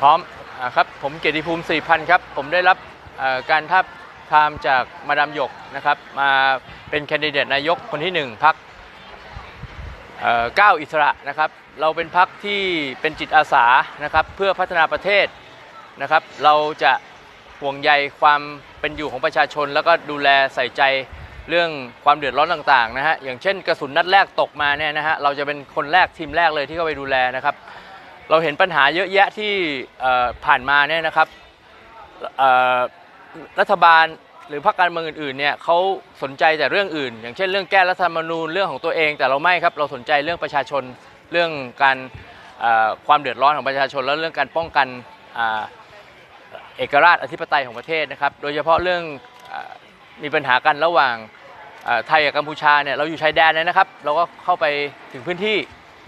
พร้อมอครับผมเกียรติภูมิสี่พันครับผมได้รับการทับทามจากมาดามหยกนะครับมาเป็นแคนดิเดตนายกคนที่หนึ่งพักก้าวอิสระนะครับเราเป็นพักที่เป็นจิตอาสานะครับเพื่อพัฒนาประเทศนะครับเราจะห่วงใยความเป็นอยู่ของประชาชน แล้วก็ดูแลใส่ใจเรื่องความเดือดร้อนต่างๆนะฮะอย่างเช่นกระสุนนัดแรกตกมาเนี่ยนะฮะเราจะเป็นคนแรกทีมแรกเลยที่เข้าไปดูแลนะครับ เราเห็นปัญหาเยอะแยะที่ผ่านมาเนี่ยนะครับรัฐบาลหรือพรรคการเมืองอื่นๆเนี่ยเขาสนใจแต่เรื่องอื่น อย่างเช่นเรื่องแก้รัฐธรรมนูญเรื่องของตัวเอง แต่เราไม่ครับเราสนใจเรื่องประชาชนเรื่องการความเดือดร้อนของประชาชน แล้วเรื่องการป้องกันอเอกราชอธิปไตยของประเทศนะครับโดยเฉพาะเรื่องอมีปัญหากันระหว่างไทยกับกัมพูชาเนี่ยเราอยู่ชายแดนเลยนะครับ เราก็เข้าไปถึงพื้นที่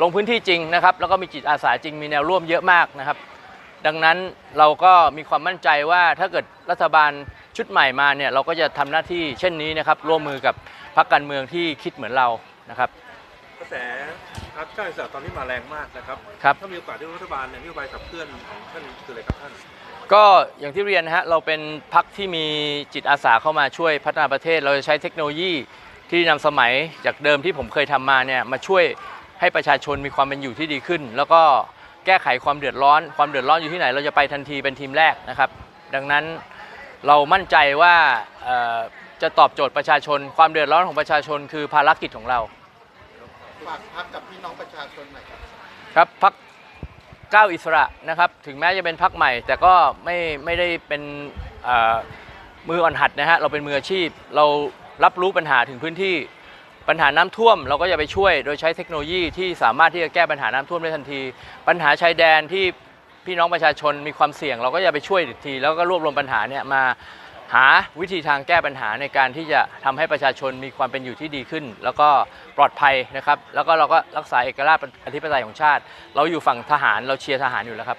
ลงพื้นที่จริงนะครับ แล้วก็มีจิตอาสาจริงมีแนวร่วมเยอะมากนะครับ ดังนั้นเราก็มีความมั่นใจว่าถ้าเกิดรัฐบาลชุดใหม่มาเนี่ยเราก็จะทำหน้าที่เช่นนี้นะครับ ร่วมมือกับพรรคการเมืองที่คิดเหมือนเรานะครับกระแสพรรคก้าวอิสระตอนนี้มาแรงมากนะครับครับถ้ามีโอกาสที่รัฐบาลเนี่ยนโยบายขับเคลื่อนของท่านคืออะไรครับท่านก็อย่างที่เรียนนะฮะเราเป็นพักที่มีจิตอาสาเข้ามาช่วยพัฒนาประเทศ เราจะใช้เทคโนโลยีที่นำสมัยจากเดิมที่ผมเคยทำมาเนี่ยมาช่วย ให้ประชาชนมีความเป็นอยู่ที่ดีขึ้น แล้วก็แก้ไขความเดือดร้อน ความเดือดร้อนอยู่ที่ไหน เราจะไปทันทีเป็นทีมแรกนะครับ ดังนั้นเรามั่นใจว่าเอ่อจะตอบโจทย์ประชาชน ความเดือดร้อนของประชาชน คือภารกิจของเราฝากพักกับพี่น้องประชาชนหน่อยครับครับพักก้าวอิสระนะครับ ถึงแม้จะเป็นพักใหม่ แต่ก็ไม่ไม่ได้เป็นเอ่อมืออ่อนหัดนะฮะเราเป็นมืออาชีพ เรารับรู้ปัญหาถึงพื้นที่ ปัญหาน้ำท่วมเราก็จะไปช่วย โดยใช้เทคโนโลยีที่สามารถที่จะแก้ปัญหาน้ำท่วมได้ทันที ปัญหาชายแดนที่พี่น้องประชาชนมีความเสี่ยง เราก็จะไปช่วยอีกที แล้วก็รวบรวมปัญหาเนี่ยมาหาวิธีทางแก้ปัญหาในการที่จะทำให้ประชาชนมีความเป็นอยู่ที่ดีขึ้น แล้วก็ปลอดภัยนะครับ แล้วก็เราก็รักษาเอกราชอธิปไตยของชาติ เราอยู่ฝั่งทหารเราเชียร์ทหารอยู่แล้วครับ